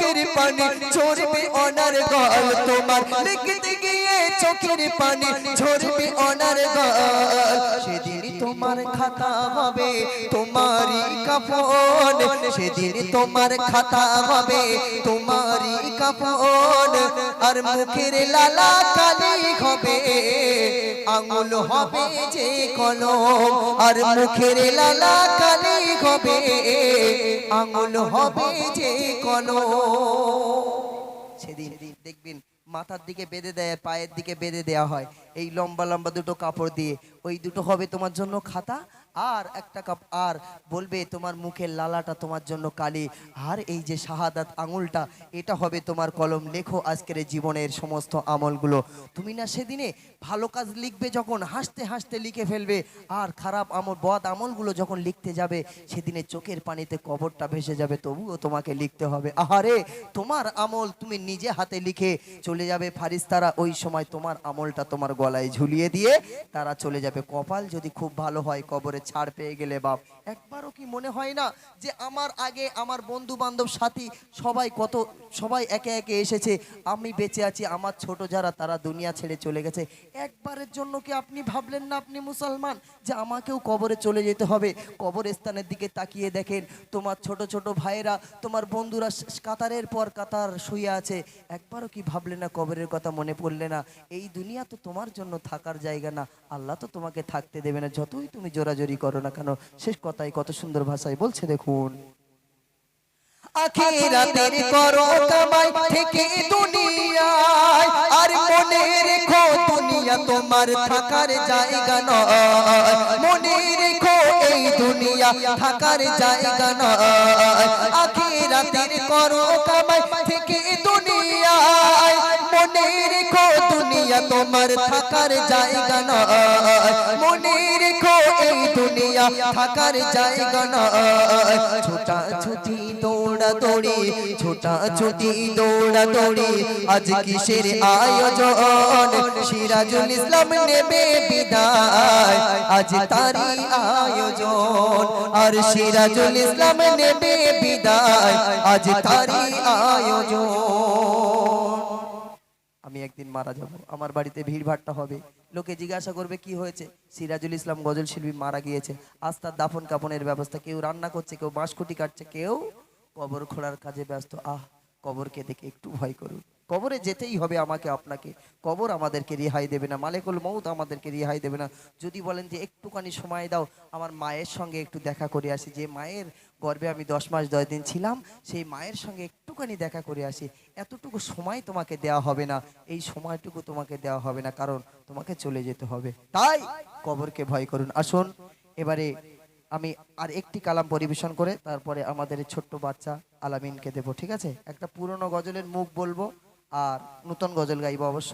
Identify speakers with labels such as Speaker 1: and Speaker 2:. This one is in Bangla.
Speaker 1: চোখের পানি, ঝরবে অনার গল তোমার। লিখতে গিয়ে চোখের পানি, ঝরবে অনার গল। সেদিন তোমার খাতা হবে, তোমারই কাফন। সেদিন তোমার খাতা হবে, তোমারই কাফন। আর মুখের লালা কালি হবে, আঙুল হবে যে কলম। আর মুখের লালা কালি হবে, আঙুল হবে যে কলম সেদিন দেখবেন মাথার দিকে বেঁধে দেয়, পায়ের দিকে বেঁধে দেয়া হয়। এই লম্বা লম্বা দুটো কাপড় দিয়ে। ওই দুটো হবে তোমার জন্য খাতা আর একটা কাপ আর বলবে, তোমার মুখের লালাটা তোমার জন্য কালি। আর এই যে শাহাদাত আঙুলটা, এটা হবে তোমার কলম। লেখো আজকের জীবনের সমস্ত আমলগুলো। তুমি না সেদিনে ভালো কাজ লিখবে যখন, হাসতে হাসতে লিখে ফেলবে, আর খারাপ আমল, বদ আমলগুলো যখন লিখতে যাবে, সেদিনে চোখের পানিতে কবরটা ভেসে যাবে, তবুও তোমাকে লিখতে হবে। আহারে, তোমার আমল তুমি নিজে হাতে লিখে চলে যাবে। ফারিস্তারা ওই সময় তোমার আমলটা তোমার গলায় ঝুলিয়ে দিয়ে তারা চলে যাবে। কপাল যদি খুব ভালো হয় কবরে ছাড় পেয়ে গেলে বাপ। একবারও কি মনে হয় না যে আমার আগে আমার বন্ধু বান্ধব সাথী সবাই কত, সবাই একে একে এসেছে, আমি বেঁচে আছি, আমার ছোট যারা, তারা দুনিয়া ছেড়ে চলে গেছে। একবারের জন্য কি আপনি ভাবলেন না আপনি মুসলমান? যে আমাকেও কবরে চলে যেতে হবে, কবরস্থানের দিকে তাকিয়ে দেখেন তোমার ছোট ছোট ভাইয়েরা, তোমার বন্ধুরা কাতারের পর কাতার শুয়ে আছে। একবারও কি ভাবলে না কবরের কথা মনে পড়লে না? এই দুনিয়া তো তোমার জন্য থাকার জায়গা না, আল্লাহ তো তোমাকে থাকতে দেবে না, যতই তুমি জোরাজোরি করো না কেন? শেষ কথাই কত সুন্দর ভাষায় বলছে দেখুন। আখিরাতের করো কামাই থেকে দুনিয়ায়। আর মনে রেখো দুনিয়া তোমার থাকার জায়গা নয়। মনে রেখো এই দুনিয়া থাকার জায়গা নয়। আখিরাতের করো কামাই থেকে দুনিয়ায়। মনে রেখো দুনিয়া তোমার থাকার জায়গা নয়। মনে রেখো দুনিয়া থাকার জায়গা নয়। ছোটা ছুটি দৌড়া দৌড়ি, ছোটা ছুটি দৌড়া দৌড়ি। আজ কিসের আয়োজন? সিরাজুল ইসলাম নেবে বিদায়। আজ তারি আয়োজন। আর সিরাজুল ইসলাম নেবে বিদায়। আজ তারি আয়োজন। আমি একদিন মারা যাব। আমার বাড়িতে ভিড় ভাট্টা হবে। লোকে জিজ্ঞাসা করবে, কি হয়েছে? সিরাজুল ইসলাম গজল শিল্পী মারা গিয়েছে। আজ তার দাফন কাপনের ব্যবস্থা। কেউ রান্না করছে, কেউ বাঁশকুটি কাটছে, কেউ কবর খোঁড়ার কাজে ব্যস্ত। আহ, কবরকে দেখে একটু ভয় করুন। কবরে যেতেই হবে আমাকে, আপনাকে। কবর আমাদেরকে রেহাই দেবে না। মালেকুল মৌত আমাদেরকে রেহাই দেবে না। যদি বলেন যে একটুখানি সময় দাও, আমার মায়ের সঙ্গে একটু দেখা করে আসি। যে মায়ের গর্ভে আমি দশ মাস দশ দিন ছিলাম, সেই মায়ের সঙ্গে একটুখানি দেখা করে আসি। এতটুকু সময় তোমাকে দেওয়া হবে না। এই সময়টুকু তোমাকে দেওয়া হবে না, কারণ তোমাকে চলে যেতে হবে। তাই কবরকে ভয় করুন। আসুন, এবারে আমি আর একটি কালাম পরিবেশন করে তারপরে আমাদের ছোট্ট বাচ্চা আলামিনকে দেবো, ঠিক আছে? একটা পুরনো গজলের মুখ বলব। আর নূতন গজল গাইব অবশ্য।